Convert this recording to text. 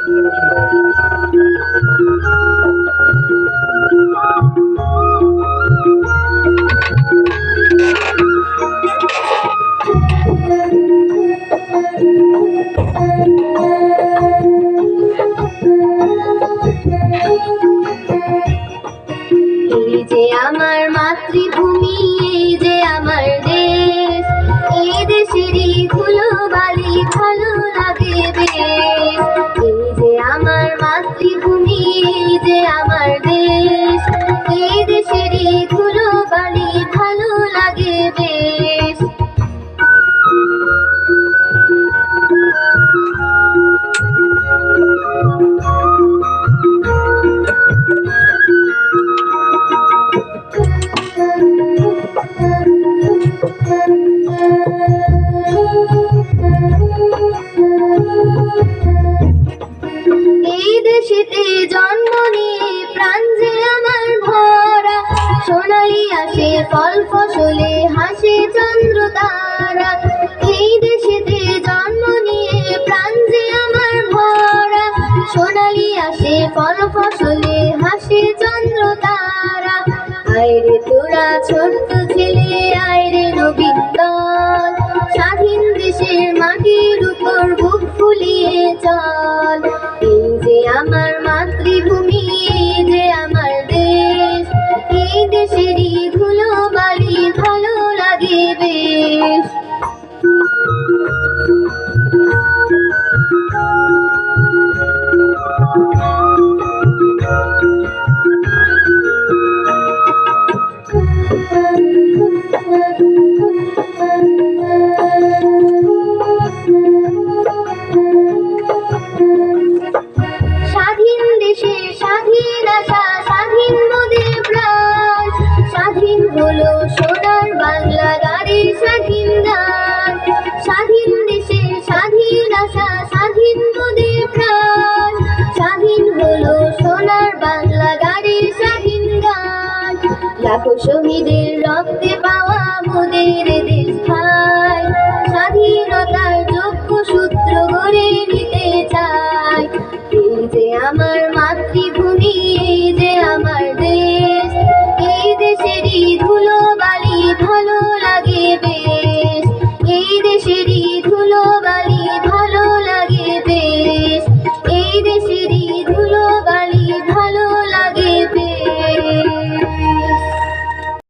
এই যে আমার মাতৃভূমি ফল ফসলে হাসে চন্দ্র তারা এই দেশেতে জন্ম নিয়ে প্রাণ যে আমার ভরা। সোনালি আসে ফল ফসলে হাসে চন্দ্র তারা আয়রে তোরা ছোট্ট ছেলে আয়রে নবীন দল। স্বাধীন দেশের মাটির উপর বুক ফুলিয়ে চল। এই যে আমার মাতৃভূমি হলো সোনার বাংলা গাড়ির স্বাধীন গান। লাখো শহীদের রক্তে পাওয়া মোদের দেশ ভাই। স্বাধীনতার যোগ্য সূত্র গড়ে নিতে চাই। যে আমার মাতৃভূমি